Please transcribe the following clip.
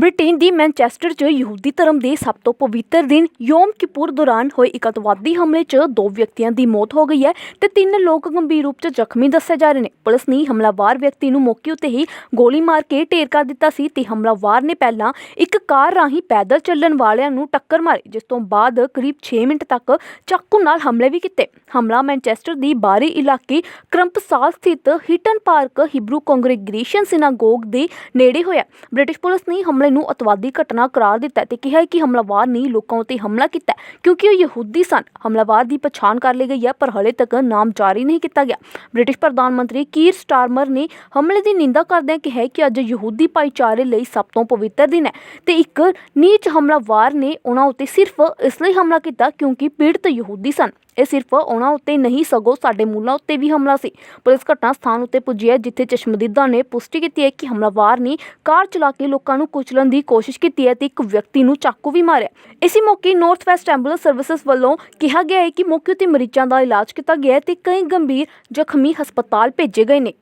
Britain ਦੀ Manchester 'ਚ ਯਹੂਦੀ ਧਰਮ ਦੇ ਸਭ ਤੋਂ ਪਵਿੱਤਰ ਦਿਨ ਯੋਮ ਕਿਪੁਰ ਦੌਰਾਨ ਹੋਏ ਇੱਕ ਅੱਤਵਾਦੀ ਹਮਲੇ 'ਚ ਦੋ ਵਿਅਕਤੀਆਂ ਦੀ ਮੌਤ ਹੋ ਗਈ ਹੈ ਤੇ ਤਿੰਨ ਲੋਕ ਗੰਭੀਰ ਰੂਪ 'ਚ ਜ਼ਖਮੀ ਦੱਸੇ ਜਾ ਰਹੇ ਨੇ। ਪੁਲਿਸ ਨੇ ਹਮਲਾਵਰ ਵਿਅਕਤੀ ਨੂੰ ਮੌਕੇ ਉੱਤੇ ਹੀ ਗੋਲੀ ਮਾਰ ਕੇ ਢੇਰ ਕਰ ਦਿੱਤਾ ਸੀ ਤੇ ਹਮਲਾਵਰ ਨੇ ਪਹਿਲਾਂ ਇੱਕ ਕਾਰ ਰਾਹੀਂ ਪੈਦਲ ਚੱਲਣ ਵਾਲਿਆਂ ਨੂੰ ਟੱਕਰ ਮਾਰੀ, ਜਿਸ ਤੋਂ ਬਾਅਦ ਕਰੀਬ 6 ਮਿੰਟ ਤੱਕ ਚਾਕੂ ਨਾਲ ਹਮਲੇ ਵੀ ਕੀਤੇ। ਹਮਲਾ ਮੈਨਚੈਸਟਰ ਦੀ ਬਾਹਰੀ ਇਲਾਕੇ ਕਰੰਪਸਾਲ ਸਥਿਤ ਹਿਟਨ ਪਾਰਕ ਹਿਬਰੂ ਕੰਗਰੀਗੇਸ਼ਨ ਸਿਨਾਗੋਗ ਦੇ ਨੇੜੇ ਹੋਇਆ। ਬ੍ਰਿਟਿਸ਼ ਪੁਲਿਸ ਨੇ ਹਮਲੇ ਨੂੰ ਅਤਵਾਦੀ ਘਟਨਾ ਕਰਾਰ ਦਿੱਤਾ ਤੇ ਕਿਹਾ ਕਿ ਹਮਲਾਵਰ ਨੇ ਲੋਕਾਂ ਉੱਤੇ ਹਮਲਾ ਕੀਤਾ, ਕਿਉਂਕਿ ਉਹ ਯਹੂਦੀ ਸਨ। ਹਮਲਾਵਰ ਦੀ ਪਛਾਣ ਕਰ ਲਈ ਗਈ ਹੈ, ਪਰ ਹਲੇ ਤੱਕ ਨਾਮ ਜਾਰੀ ਨਹੀਂ ਕੀਤਾ ਗਿਆ। ਬ੍ਰਿਟਿਸ਼ ਪ੍ਰਧਾਨ ਮੰਤਰੀ ਕੀਰ ਸਟਾਰਮਰ ਨੇ ਹਮਲੇ ਦੀ ਨਿੰਦਾ ਕਰਦਿਆਂ ਕਿਹਾ ਕਿ ਅੱਜ ਯਹੂਦੀ ਭਾਈਚਾਰੇ ਲਈ ਸਭ ਤੋਂ ਪਵਿੱਤਰ ਦਿਨ ਹੈ ਤੇ ਇੱਕ ਨੀਚ ਹਮਲਾਵਰ ਨੇ ਉਹਨਾਂ ਉੱਤੇ ਸਿਰਫ ਇਸ ਲਈ ਹਮਲਾ ਕੀਤਾ ਕਿਉਂਕਿ ਪੀੜਤ ਯਹੂਦੀ ਸਨ। ਇਹ ਸਿਰਫ ਉਹਨਾਂ ਉੱਤੇ ਨਹੀਂ, ਸਗੋਂ ਸਾਡੇ ਮੂਲਾਂ ਉੱਤੇ ਵੀ ਹਮਲਾ ਸੀ। ਪੁਲਿਸ ਘਟਨਾ ਸਥਾਨ ਉੱਤੇ ਪੁੱਜੀ ਹੈ, ਜਿੱਥੇ ਚਸ਼ਮਦੀਦਾਂ ਨੇ ਪੁਸ਼ਟੀ ਕੀਤੀ ਹੈ ਕਿ ਹਮਲਾਵਰ ਨੇ ਕਾਰ ਚਲਾ ਕੇ ਲੋਕਾਂ ਨੂੰ ਕਰਨ ਦੀ ਕੋਸ਼ਿਸ਼ ਕੀਤੀ ਹੈ ਤੇ ਇੱਕ ਵਿਅਕਤੀ ਨੂੰ ਚਾਕੂ ਵੀ ਮਾਰਿਆ ਇਸੇ ਮੌਕੇ ਨਾਰਥ ਵੈਸਟ ਐਂਬੂਲੈਂਸ ਸਰਵਿਸਿਜ਼ ਵੱਲੋਂ ਕਿਹਾ ਗਿਆ ਹੈ ਕਿ ਮੌਕੇ ਉੱਤੇ ਮਰੀਜ਼ਾਂ ਦਾ ਇਲਾਜ ਕੀਤਾ ਗਿਆ ਹੈ ਤੇ ਕਈ ਗੰਭੀਰ ਜ਼ਖਮੀ ਹਸਪਤਾਲ ਭੇਜੇ ਗਏ ਨੇ।